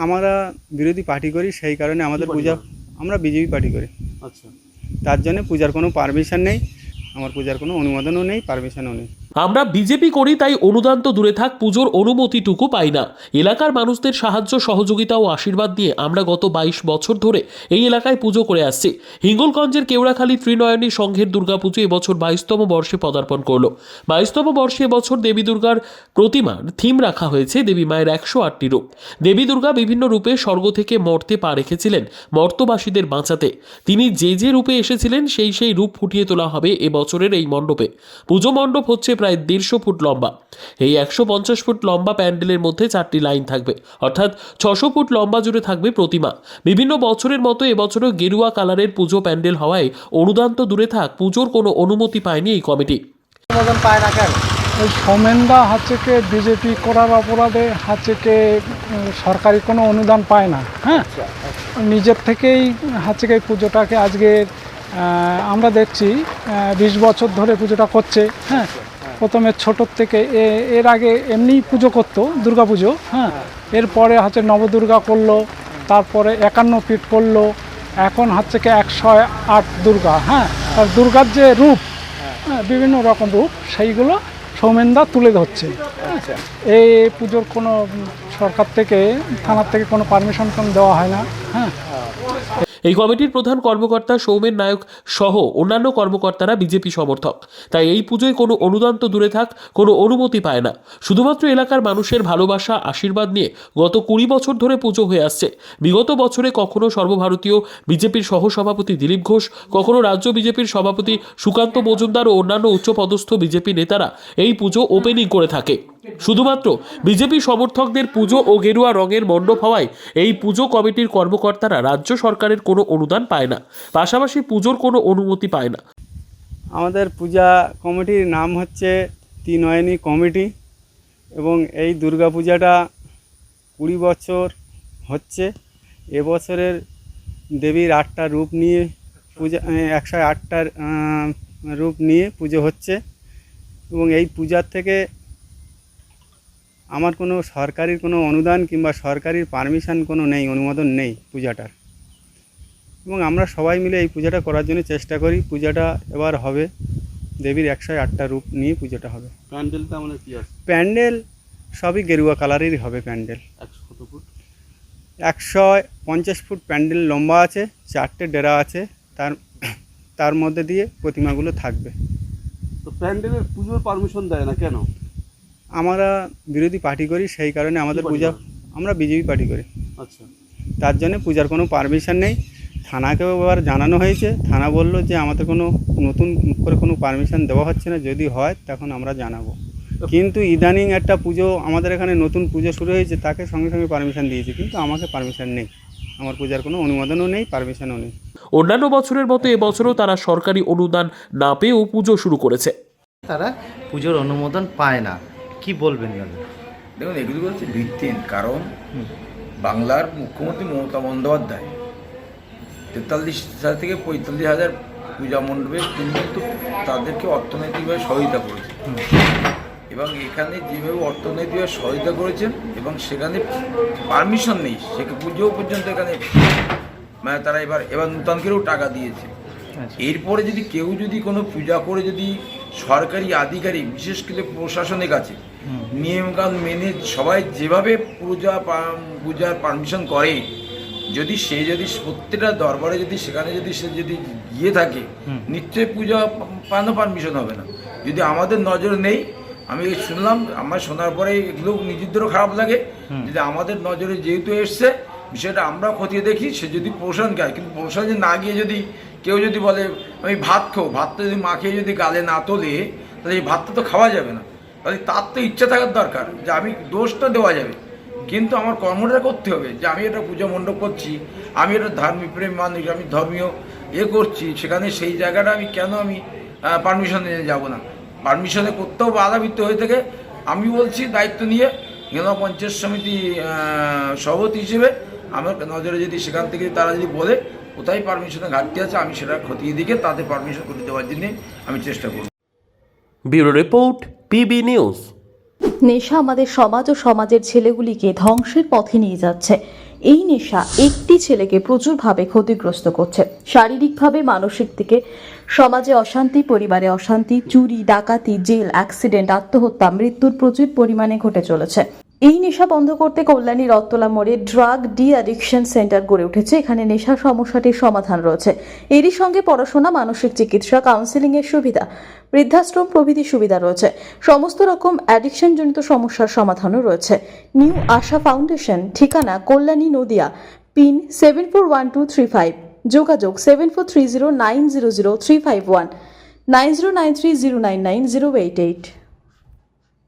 আমরা বিরোধী পার্টি করি সেই কারণে আমাদের পূজা আমরা বিজেপি পার্টি করি। আচ্ছা। তার জন্য পূজার কোনো পারমিশন নেই আমার পূজার কোনো অনুমোদনও নেই পারমিশনও নেই। আমরা বিজেপি করি, তাই অনুদান তো দূরে থাক, পুজোর অনুমতিটুকু পাই না। এলাকার মানুষদের সাহায্য, সহযোগিতা ও আশীর্বাদ নিয়ে আমরা গত বাইশ বছর ধরে এই এলাকায় পুজো করে আসছি। হিঙ্গলগঞ্জের কেওড়াখালী ত্রিনয়নী সংঘের দুর্গাপুজো এবছর বাইশতম বর্ষে পদার্পণ করল। বাইশতম বর্ষে এবছর দেবী দুর্গার প্রতিমার থিম রাখা হয়েছে দেবী মায়ের একশো আটটি রূপ। দেবী দুর্গা বিভিন্ন রূপে স্বর্গ থেকে মর্তে পা রেখেছিলেন মর্তবাসীদের বাঁচাতে। তিনি যে যে রূপে এসেছিলেন, সেই সেই রূপ ফুটিয়ে তোলা হবে এবছরের এই মণ্ডপে। পুজো মণ্ডপ হচ্ছে প্রায় দেড়শো ফুট লম্বা। এই একশো পঞ্চাশ ফুট লম্বা প্যান্ডেলের মধ্যে চারটি লাইন থাকবে। অর্থাৎ ছশো ফুট লম্বা জুড়ে থাকবে প্রতিমা। বিভিন্ন বছরের মতো এবছরও গেরুয়া কালারের পুজো প্যান্ডেল হওয়ায় অনুদান তো দূরে থাক পুজোর কোনো অনুমতি পায়নি এই কমিটি। ওই সৌমেনদা হচ্ছে কি বিজেপি করার অপরাধে হচ্ছে কি সরকারি কোনো অনুদান পায় না হ্যাঁ? নিজের থেকেই হচ্ছে কি পুজোটাকে আজকে আমরা দেখছি বিশ বছর ধরে পুজোটা করছে হ্যাঁ? প্রথমে ছোটোর থেকে এর আগে এমনি পুজো করতো দুর্গা পুজো হ্যাঁ? এরপরে হচ্ছে নবদুর্গা করল তারপরে একান্ন ফিট করল এখন হচ্ছে কি একশো আট দুর্গা হ্যাঁ? আর দুর্গার যে রূপ হ্যাঁ, বিভিন্ন রকম রূপ সেইগুলো সৌমেনদা তুলে ধরছে। এই পুজোর কোনো সরকার থেকে থানার থেকে কোনো পারমিশন দেওয়া হয় না হ্যাঁ? এই কমিটির প্রধান কর্মকর্তা সৌমেন নায়ক সহ অন্যান্য কর্মকর্তারা বিজেপি সমর্থক। তাই এই পুজোয় কোনো অনুদান তো দূরে থাক, কোনো অনুমতি পায় না। শুধুমাত্র এলাকার মানুষের ভালোবাসা, আশীর্বাদ নিয়ে গত কুড়ি বছর ধরে পুজো হয়ে আসছে। বিগত বছরে কখনো সর্বভারতীয় বিজেপির সহসভাপতি দিলীপ ঘোষ, কখনো রাজ্য বিজেপির সভাপতি সুকান্ত মজুমদার ও অন্যান্য উচ্চপদস্থ বিজেপি নেতারা এই পুজো ওপেনিং করে থাকে। শুধুমাত্র বিজেপি সমর্থকদের পুজো ও গেরুয়া রঙের মণ্ডপ হওয়ায় এই পুজো কমিটির কর্মকর্তারা রাজ্য সরকারের কোনো অনুদান পায় না, পাশাপাশি পুজোর কোনো অনুমতি পায় না। আমাদের পূজা কমিটির নাম হচ্ছে তিনয়নী কমিটি এবং এই দুর্গা পূজাটা কুড়ি বছর হচ্ছে। এবছরের দেবীর আটটা রূপ নিয়ে পূজা একশো আটটার রূপ নিয়ে পুজো হচ্ছে এবং এই পূজার থেকে আমার কোনো সরকারি কোনো অনুদান কিংবা সরকারি পারমিশন কোনো নেই অনুমোদন নেই পূজাটার। এবং আমরা সবাই মিলে এই পূজাটা করার জন্য চেষ্টা করি। পূজাটা এবার হবে দেবীর একশো আটটা রূপ নিয়ে পুজোটা হবে। প্যান্ডেলটা মানে কি আছে? প্যান্ডেল সবই গেরুয়া কালারেরই হবে প্যান্ডেল। একশো কত ফুট? একশো পঞ্চাশ ফুট প্যান্ডেল লম্বা আছে চারটে ডেরা আছে তার তার মধ্যে দিয়ে প্রতিমাগুলো থাকবে। তো প্যান্ডেলের পুজোর পারমিশন দেয় না কেন? আমরা বিরোধী পার্টি করি সেই কারণে আমাদের পূজা আমরা বিজেপি পার্টি করি। আচ্ছা। তার জন্য পূজার কোনো পারমিশন নেই। থানাকেও এবার জানানো হয়েছে। থানা বলল যে আমাদের কোনো নতুন করে কোনো পারমিশন দেওয়া হচ্ছে না। যদি হয় তখন আমরা জানাব। কিন্তু ইদানিং একটা পুজো আমাদের এখানে নতুন পুজো শুরু হয়েছে তাকে সঙ্গে সঙ্গে পারমিশন দিয়েছে। কিন্তু আমাকে পারমিশন নেই। আমার পূজার কোনো অনুমোদনও নেই পারমিশনও নেই। অন্যান্য বছরের মতো এবছরও তারা সরকারি অনুদান না পেয়েও পুজো শুরু করেছে। তারা পুজোর অনুমোদন পায় না। কি বলবেন দাদা? দেখুন এগুলি হচ্ছে ভিত্তিহীন কারণ বাংলার মুখ্যমন্ত্রী মমতা বন্দ্যোপাধ্যায় তেতাল্লিশ হাজার থেকে পঁয়তাল্লিশ হাজার পূজা মণ্ডপে তিনি কিন্তু তাদেরকে অর্থনৈতিকভাবে সহায়তা করেছেন। এবং এখানে যেভাবে অর্থনৈতিকভাবে সহায়তা করেছেন এবং সেখানে পারমিশন নেই সে পুজো পর্যন্ত এখানে মানে তারা এবার এবার নূতনকেও টাকা দিয়েছে। এরপরে যদি কেউ যদি কোনো পূজা করে যদি সরকারি আধিকারিক বিশেষ করে প্রশাসনের কাছে নিয়মকানুন মেনে সবাই যেভাবে পূজা পূজার পারমিশন করে যদি সে যদি প্রত্যেকটা দরবারে যদি সেখানে যদি সে যদি গিয়ে থাকে নিশ্চয়ই পূজা পানো পারমিশন হবে না। যদি আমাদের নজর নেই আমি শুনলাম আমার শোনার পরে এগুলো নিজেদেরও খারাপ লাগে। যদি আমাদের নজরে যেহেতু এসছে বিষয়টা আমরা খতিয়ে দেখি, সে যদি প্রশাসন খায়। কিন্তু প্রশাসন না গিয়ে যদি কেউ যদি বলে, আমি ভাত খাব। ভাতটা যদি মাখিয়ে যদি গালে না তোলে, তাহলে এই ভাতটা তো খাওয়া যাবে না। তাহলে তার তো ইচ্ছা থাকার দরকার যে আমি দোষটা দেওয়া যাবে। কিন্তু আমার কর্মটা করতে হবে যে আমি এটা পূজা মণ্ডপ করছি, আমি এটা ধার্মিক প্রেম মানুষ, আমি ধর্মীয় এ করছি, সেখানে সেই জায়গাটা আমি কেন আমি পারমিশন নিয়ে যাব না? পারমিশনে করতেও বাধাবিত্ত হয়ে থাকে। আমি বলছি দায়িত্ব নিয়ে হিন্দু পঞ্চায়েত সমিতি সভাপতি হিসেবে আমার নজরে যদি সেখান থেকে তারা যদি বলে কোথায় পারমিশনের ঘাটতি আছে? আমি সেটা খতিয়ে দিকে তাদের পারমিশন করে দেওয়ার জন্য আমি চেষ্টা করব। Bureau report PB news. নেশা আমাদের সমাজ ও সমাজের ছেলেগুলিকে ধ্বংসের পথে নিয়ে যাচ্ছে। এই নেশা একটি ছেলেকে প্রচুরভাবে ক্ষতিগ্রস্ত করছে। শারীরিকভাবে মানসিক দিকে সমাজে অশান্তি পরিবারে অশান্তি চুরি ডাকাতি জেল অ্যাক্সিডেন্ট আত্মহত্যা মৃত্যুর প্রচুর পরিমাণে ঘটে চলেছে। এই নেশা বন্ধ করতে কল্যাণী রত্তলা মোড়ে ড্রাগ ডি অ্যাডিকশন সেন্টার গড়ে উঠেছে। এখানে নেশা সমস্যাটির সমাধান রয়েছে। এরই সঙ্গে পড়াশোনা, মানসিক চিকিৎসা কাউন্সিলিং এর সুবিধা, বৃদ্ধাশ্রম প্রভৃতি সুবিধা রয়েছে। সমস্ত রকম অ্যাডিকশন জনিত সমস্যার সমাধানও রয়েছে। নিউ আশা ফাউন্ডেশন, ঠিকানা Kalyani Nadia, pin seven four one two three five. যোগাযোগ seven four three zero nine zero zero three five one. Nine zero nine three zero nine nine zero eight eight.